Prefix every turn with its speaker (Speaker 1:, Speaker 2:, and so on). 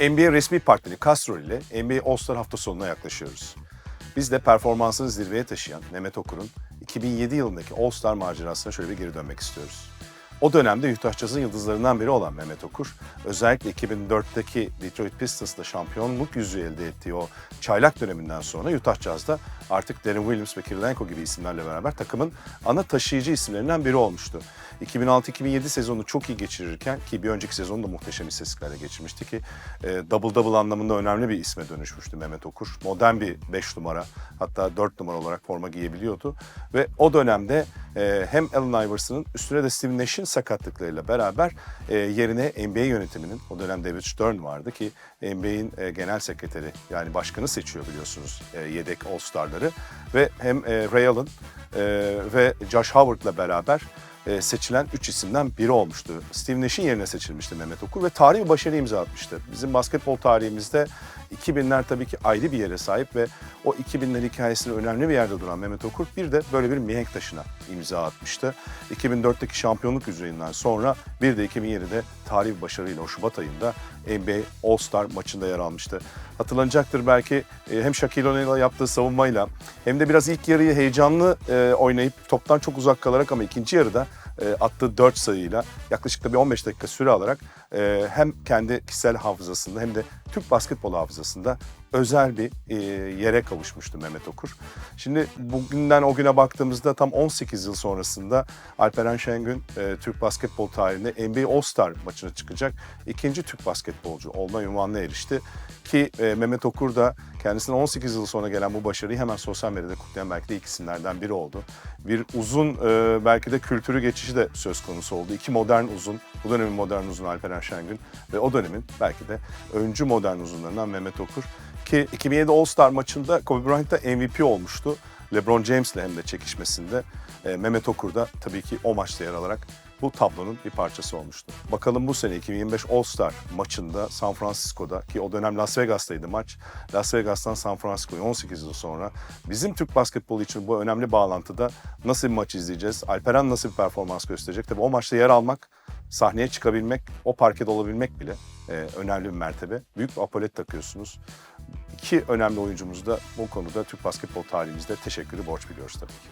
Speaker 1: NBA resmi partneri Castro ile NBA All-Star hafta sonuna yaklaşıyoruz. Biz de performansını zirveye taşıyan Mehmet Okur'un 2007 yılındaki All-Star macerasına şöyle bir geri dönmek istiyoruz. O dönemde Utah Jazz'ın yıldızlarından biri olan Mehmet Okur, özellikle 2004'teki Detroit Pistons'ta şampiyonluk yüzüğü elde ettiği o çaylak döneminden sonra Utah Jazz'da artık Darren Williams ve Kirilenko gibi isimlerle beraber takımın ana taşıyıcı isimlerinden biri olmuştu. 2006-2007 sezonu çok iyi geçirirken ki bir önceki sezonu da muhteşem istatistiklerle geçirmişti ki e, double double anlamında önemli bir isme dönüşmüştü Mehmet Okur. Modern bir 5 numara hatta 4 numara olarak forma giyebiliyordu ve o dönemde e, hem Allen Iverson'ın üstüne de Steve Nash'in sakatlıklarıyla beraber e, yerine NBA yönetiminin o dönem David Stern vardı ki NBA'in e, genel sekreteri yani başkanı seçiyor biliyorsunuz e, yedek All-Star'ları ve hem e, Ray Allen e, ve Josh Howard'la beraber e, seçilen 3 isimden biri olmuştu. Steve Nash'in yerine seçilmişti Mehmet Okur ve tarihi başarı imza atmıştı. Bizim basketbol tarihimizde 2000'ler tabii ki ayrı bir yere sahip ve o 2000'ler hikayesinde önemli bir yerde duran Mehmet Okur bir de böyle bir mihenk taşına imza atmıştı. 2004'teki şampiyonluk yüzüğünden sonra bir de 2007'de tarihi bir başarıyla o Şubat ayında NBA All-Star maçında yer almıştı. Hatırlanacaktır belki e, hem Shaquille O'Neal'a yaptığı savunmayla hem de biraz ilk yarıyı heyecanlı e, oynayıp toptan çok uzak kalarak ama ikinci yarıda e, attığı 4 sayıyla yaklaşık da bir 15 dakika süre alarak hem kendi kişisel hafızasında hem de Türk basketbol hafızasında özel bir e, yere kavuşmuştu Mehmet Okur. Şimdi bugünden o güne baktığımızda tam 18 yıl sonrasında Alperen Şengün e, Türk basketbol tarihinde NBA All-Star maçına çıkacak ikinci Türk basketbolcu olma ünvanına erişti. Ki e, Mehmet Okur da kendisine 18 yıl sonra gelen bu başarıyı hemen sosyal medyada kutlayan belki de ilk isimlerden biri oldu. Bir uzun belki de kültürü geçişi de söz konusu oldu. İki modern uzun, bu dönemin modern uzun Alperen Şengün ve o dönemin belki de öncü modern uzunlarından Mehmet Okur. Ki 2007 All-Star maçında Kobe Bryant da MVP olmuştu. LeBron James'le hem de çekişmesinde. E, Mehmet Okur da tabii ki o maçta yer alarak bu tablonun bir parçası olmuştu. Bakalım bu sene 2025 All-Star maçında San Francisco'da ki o dönem Las Vegas'taydı maç. Las Vegas'tan San Francisco'ya 18 yıl sonra bizim Türk basketbolu için bu önemli bağlantıda nasıl bir maç izleyeceğiz? Alperen nasıl bir performans gösterecek? Tabii o maçta yer almak, sahneye çıkabilmek, o parkede olabilmek bile e, önemli bir mertebe. Büyük bir apolet takıyorsunuz. İki önemli oyuncumuz da bu konuda Türk basketbol tarihimizde teşekkürü borç biliyoruz tabii ki.